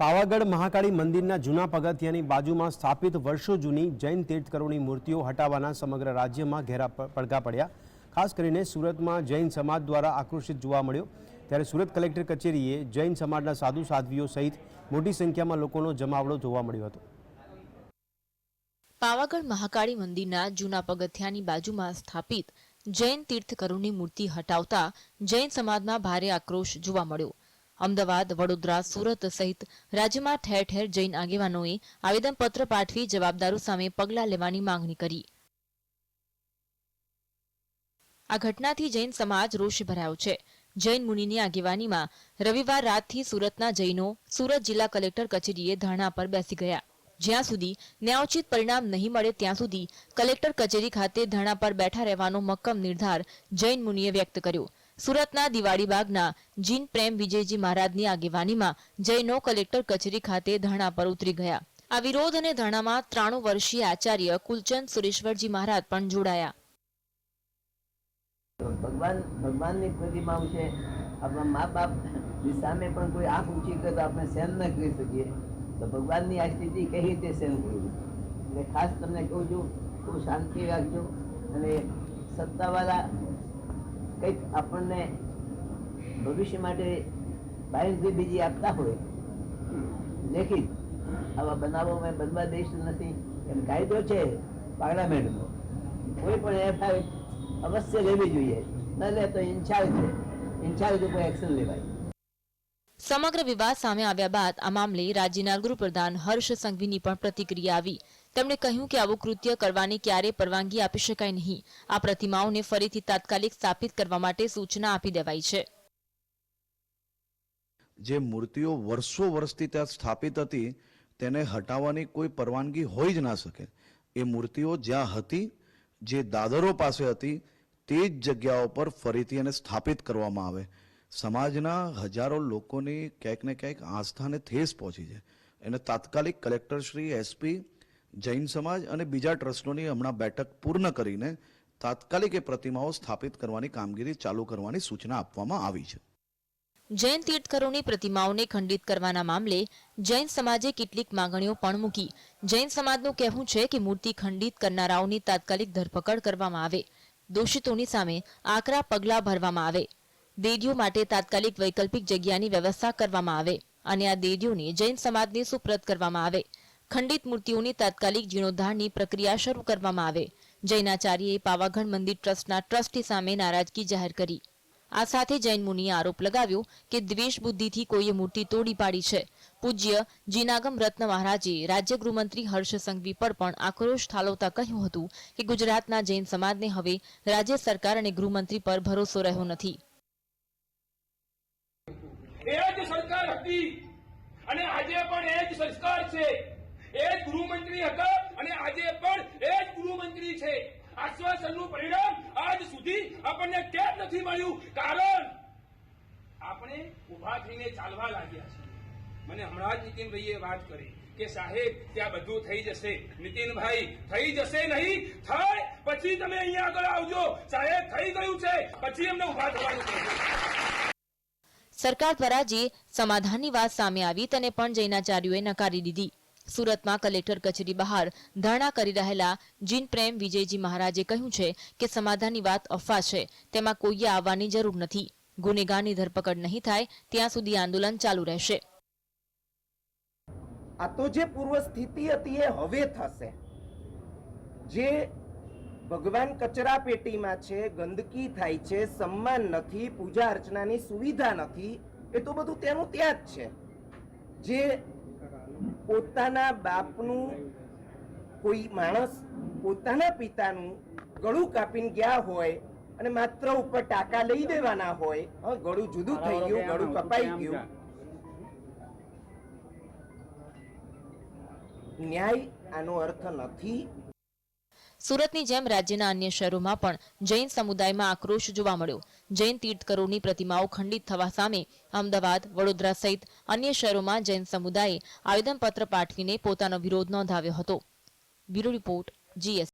પાવાગઢ મહાકાળી મંદિરના જૂના પગથિયાની બાજુમાં સ્થાપિત વર્ષો જૂની જૈન તીર્થકરોની મૂર્તિઓ હટાવવાના સમગ્ર રાજ્યમાં ઘેરા પડઘા પડ્યા. ખાસ કરીને સુરતમાં જૈન સમાજ દ્વારા આક્રોશિત જોવા મળ્યો. ત્યારે સુરત કલેક્ટર કચેરીએ જૈન સમાજના સાધુ સાધ્વીઓ સહિત મોટી સંખ્યામાં લોકોનો જમાવડો જોવા મળ્યો હતો. પાવાગઢ મહાકાળી મંદિરના જૂના પગથિયાની બાજુમાં સ્થાપિત જૈન તીર્થકરોની મૂર્તિ હટાવતા જૈન સમાજમાં ભારે આક્રોશ જોવા મળ્યો. અમદાવાદ, વડોદરા, સુરત સહિત રાજ્યમાં ઠેર ઠેર જૈન આગેવાનોએ આવેદનપત્ર પાઠવી જવાબદારો સામે પગલાં લેવાની માંગણી કરી. આ ઘટનાથી જૈન સમાજ રોષ ભરાયો છે. જૈન મુનિની આગેવાનીમાં રવિવાર રાતથી સુરતના જૈનો સુરત જિલ્લા કલેક્ટર કચેરીએ ધરણા પર બેસી ગયા. જ્યાં સુધી ન્યાયોચિત પરિણામ નહીં મળે ત્યાં સુધી કલેક્ટર કચેરી ખાતે ધરણા પર બેઠા રહેવાનો મક્કમ નિર્ધાર જૈન મુનિએ વ્યક્ત કર્યો. સુરતના દિવાળીબાગના જીન પ્રેમ વિજયજી મહારાજની આગેવાનીમાં જૈનો કલેક્ટર કચેરી ખાતે ધરણા પર ઉતરી ગયા. આ વિરોધ અને ધરણામાં ત્રાણું વર્ષીય આચાર્ય કુલચંદ સુરેશ્વરજી મહારાજ પણ જોડાયા. ભગવાન, ભગવાનની પ્રતિમાઓ છે આપણા મા બાપની સામે પણ કોઈ આંખ ઊંચી કરે તો આપણે સહન ન કરી શકીએ. તો ભગવાનની આ સ્થિતિ કઈ રીતે સહન કરવી? એટલે ખાસ તમને કહું છું, ખૂબ શાંતિ રાખજો અને સત્તાવાળા કંઈક આપણને ભવિષ્ય માટે બાહેરથી બીજી આપતા હોય. લેખિત, આવા બનાવો મેં બનવા દઈશ નથી. એમ કાયદો છે પાર્લામેન્ટનો. કોઈ પણ એફઆઈ અવશ્ય લેવી જોઈએ. ન લે તો ઇન્ચાર્જ છે ઇન્ચાર્જ ઉપર એક્શન લેવાય. સમગ્ર વિવાદ સામે આવ્યા બાદ આ મામલે રાજ્યના ગૃહપ્રધાન હર્ષ સંઘવીની પણ પ્રતિક્રિયા આવી. તેમણે કહ્યું કે આવું કૃત્ય કરવાની ક્યારે પરવાનગી આપી શકાય નહીં. આ પ્રતિમાઓને ફરીથી તાત્કાલિક સ્થાપિત કરવા માટે સૂચના આપી દેવાઈ છે. જે મૂર્તિઓ વર્ષો વર્ષથી ત્યાં સ્થાપિત હતી, તેને હટાવવાની કોઈ પરવાનગી હોઈ જ ના શકે. એ મૂર્તિઓ જ્યાં હતી, જે દાદરો પાસે હતી, તે જ જગ્યાઓ પર ફરીથી એને સ્થાપિત કરવામાં આવે. સમાજના હજારો લોકોની ક્યાંક ને ક્યાંક આસ્થાને ઠેસ પહોંચી છે. એને તાત્કાલિક કલેક્ટર શ્રી એસપી જૈન સમાજ અને બીજા ટ્રસ્ટોની હમણાં બેઠક પૂર્ણ કરીને તાત્કાલિક પ્રતિમાઓ સ્થાપિત કરવાની કામગીરી ચાલુ કરવાની સૂચના આપવામાં આવી છે. જૈન તીર્થકરોની પ્રતિમાઓને ખંડિત કરવાના મામલે જૈન સમાજે કેટલીક માંગણીઓ પણ મૂકી. જૈન સમાજનું કહેવું છે કે મૂર્તિ ખંડિત કરનારાઓની તાત્કાલિક ધરપકડ કરવામાં આવે. દોષિતોની સામે આકરા પગલાં ભરવામાં આવે. દેડીઓ માટે તાત્કાલિક વૈકલ્પિક જગ્યાની વ્યવસ્થા કરવામાં આવે અને આ દેડીઓને જૈન સમાજને સુપ્રત કરવામાં આવે. ખંડિત મૂર્તિઓની તાત્કાલિક જીર્ણોદ્ધારની પ્રક્રિયા શરૂ કરવામાં આવે. જૈનાચાર્યએ પાવાગઢ મંદિર ટ્રસ્ટના ટ્રસ્ટી સામે નારાજગી જાહેર કરી. આ સાથે જૈન મુનિએ આરોપ લગાવ્યો કે દ્વેષ બુદ્ધિથી કોઈએ મૂર્તિ તોડી પાડી છે. પૂજ્ય જીનાગમ રત્ન મહારાજે રાજ્ય ગૃહમંત્રી હર્ષ સંઘવી પર પણ આક્રોશ ઠાલવતા કહ્યું હતું કે ગુજરાતના જૈન સમાજને હવે રાજ્ય સરકાર અને ગૃહમંત્રી પર ભરોસો રહ્યો નથી. એ જ સરકાર હતી અને આજે પણ એ જ સરકાર છે. એ જ ગૃહમંત્રી હતા અને આજે પણ એ જ ગૃહમંત્રી છે. આશ્વાસનનું પરિણામ આજ સુધી આપણને કેમ નથી મળ્યું? કારણ આપણે ઊભા થઈને ચાલવા લાગ્યા છીએ. મને હમણાં જ નીતિનભાઈએ વાત કરી કે સાહેબ, ત્યાં બધું થઈ જશે. નીતિનભાઈ, થઈ જશે નહીં? થાય? પછી તમે અહીંયા આગળ આવજો. સાહેબ, થઈ ગયું છે. પછી એમને ઊભા થવાનું સરકાર દ્વારા જે સમાધાનની વાત સામે આવી તેને પણ જૈનાચાર્યોએ નકારી દીધી. સુરતમાં કલેક્ટર કચેરી બહાર ધરણા કરી રહેલા જીનપ્રેમ વિજયજી મહારાજે કહ્યું છે કે સમાધાનની વાત અફવા છે તેમાં કોઈએ આવવાની જરૂર નથી. ગુનેગારની ધરપકડ નહીં થાય, ત્યાં સુધી આંદોલન ચાલુ રહેશે. આ તો જે પૂર્વ સ્થિતિ હતી એ હવે થશે. જે ભગવાન કચરા પેટીમાં છે, ગંદકી થાય છે, સન્માન નથી, પૂજા અર્ચનાની સુવિધા નથી, એ તો બધું તેનું ત્યાં જ છે. જે પોતાના બાપનું કોઈ માણસ પોતાના પિતાનું ગળું કાપીને ગયા હોય અને માત્ર ઉપર ટાકા લઈ દેવાના હોય ગળું જુદું થઈ ગયું ગળું કપાઈ ગયું. ન્યાય આનો અર્થ નથી. સુરતની જેમ રાજ્યના અન્ય શહેરોમાં પણ જૈન સમુદાયમાં આક્રોશ જોવા મળ્યો. જૈન તીર્થકરોની પ્રતિમાઓ ખંડિત થવા સામે અમદાવાદ, વડોદરા સહિત અન્ય શહેરોમાં જૈન સમુદાયે આવેદનપત્ર પાઠવીને પોતાનો વિરોધ નોંધાવ્યો હતો. Bureau report, GS.